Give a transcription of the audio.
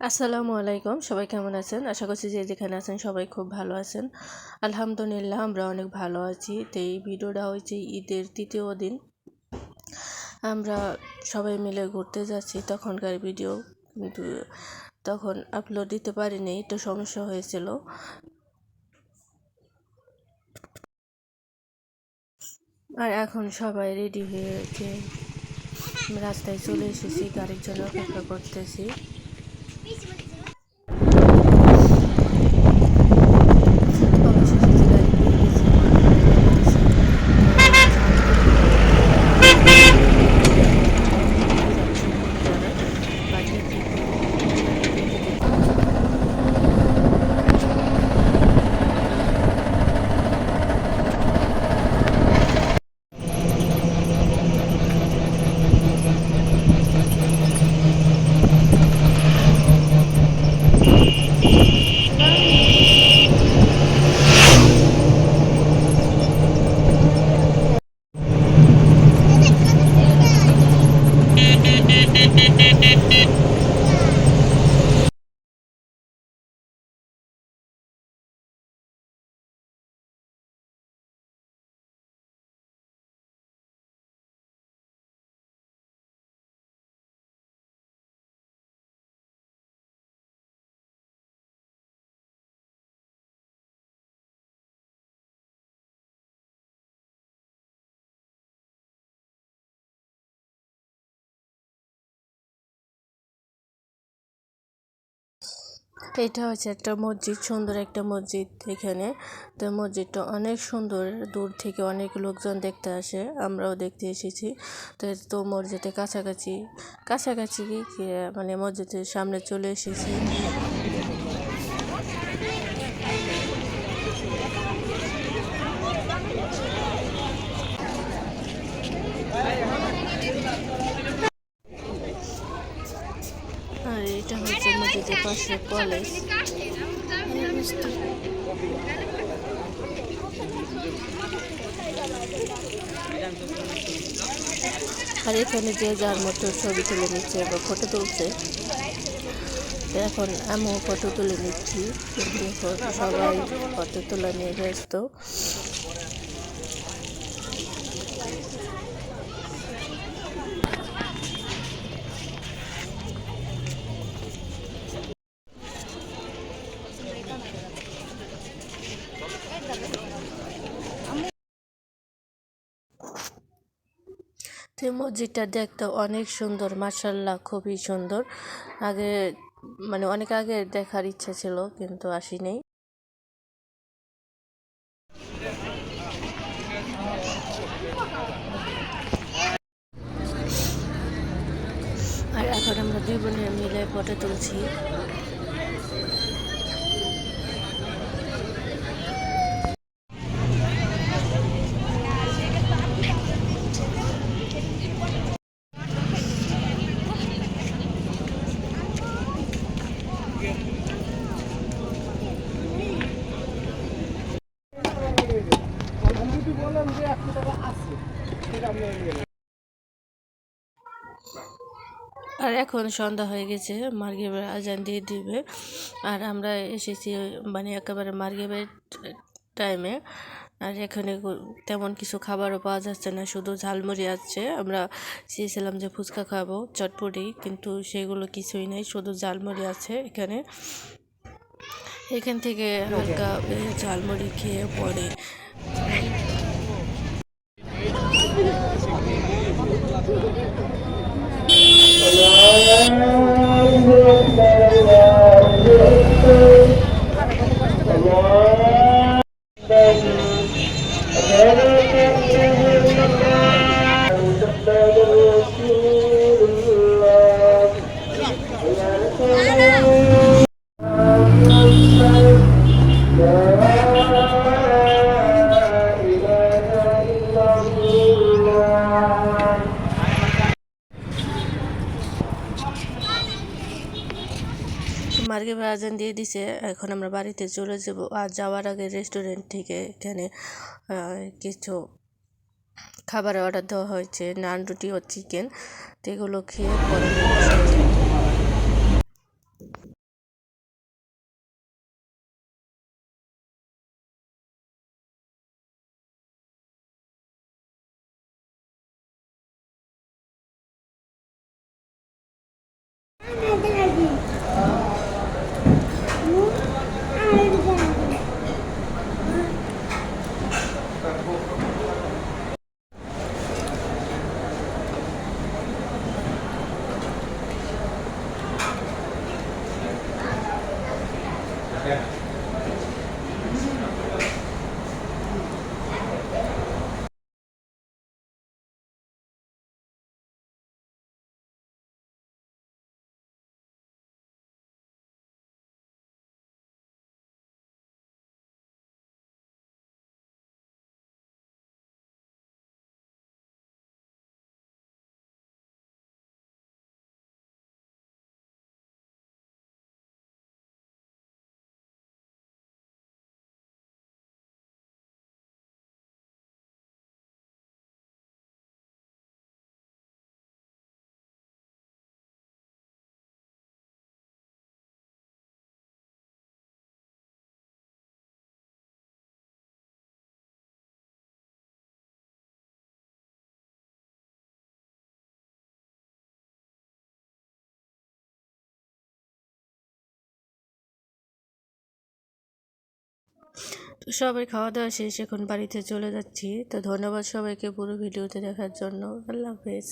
আসসালামু আলাইকুম। সবাই কেমন আছেন? আশা করছি যে যেখানে আছেন সবাই খুব ভালো আছেন। আলহামদুলিল্লাহ, আমরা অনেক ভালো আছি। তো এই ভিডিওটা হয়েছে ঈদের তৃতীয় দিন। আমরা সবাই মিলে ঘুরতে যাচ্ছি। তখনকার ভিডিও কিন্তু তখন আপলোড দিতে পারিনি একটু সমস্যা হয়েছিল। আর এখন সবাই রেডি হয়েছে রাস্তায় চলে এসেছি, গাড়ির জন্য অপেক্ষা করতেছি অবশেষে যে গাড়ি পেয়ে গেছি এটা হচ্ছে একটা মসজিদ, সুন্দর একটা মসজিদ এখানে। তো মসজিদটা অনেক সুন্দর, দূর থেকে অনেক লোকজন দেখতে আসে, আমরাও দেখতে এসেছি। তো তো মসজিদের কাছাকাছি কাছাকাছি মানে মসজিদের সামনে চলে এসেছি। পাশে কলেজ। আর এখানে যে যার মতো ছবি তুলে নিচ্ছে বা ফটো তুলছে এখন আমিও ফটো তুলে নিচ্ছি। সবাই ফটো তোলা নিয়ে ব্যস্ত। এই মসজিদটা দেখতে অনেক সুন্দর মাসাল্লাহ খুবই সুন্দর। আগে মানে অনেক আগে দেখার ইচ্ছা ছিল, কিন্তু আসি আসিনি। আর এখন আমরা দুই বোনের মিলে ফটো তুলছি। আর এখন সন্ধ্যা হয়ে গেছে মার্গেবের আজান দিয়ে দিবে। আর আমরা এসেছি মানে একেবারে মার্গেবের টাইমে আর এখানে তেমন কিছু খাবারও পাওয়া যাচ্ছে না, শুধু ঝালমুড়ি আছে। আমরা চেয়েছিলাম যে ফুচকা খাব, চটপটি, কিন্তু সেগুলো কিছুই নেই, শুধু ঝালমুড়ি আছে এখানে। এখান থেকে হালকা ঝালমুড়ি খেয়ে পরে Thank you. মার্গের আজান দিয়ে দিছে, এখন আমরা বাড়িতে চলে যাব। আর যাওয়ার আগে রেস্টুরেন্ট থেকে এখানে কিছু খাবার অর্ডার দেওয়া হয়েছে, নান রুটি ও চিকেন তো এগুলো খেয়ে পরে Yeah. তো সবাই খাওয়া দাওয়া শেষ, এখন বাড়িতে চলে যাচ্ছি। তো ধন্যবাদ সবাইকে পুরো ভিডিওতে দেখার জন্য। আল্লাহ হাফেজ।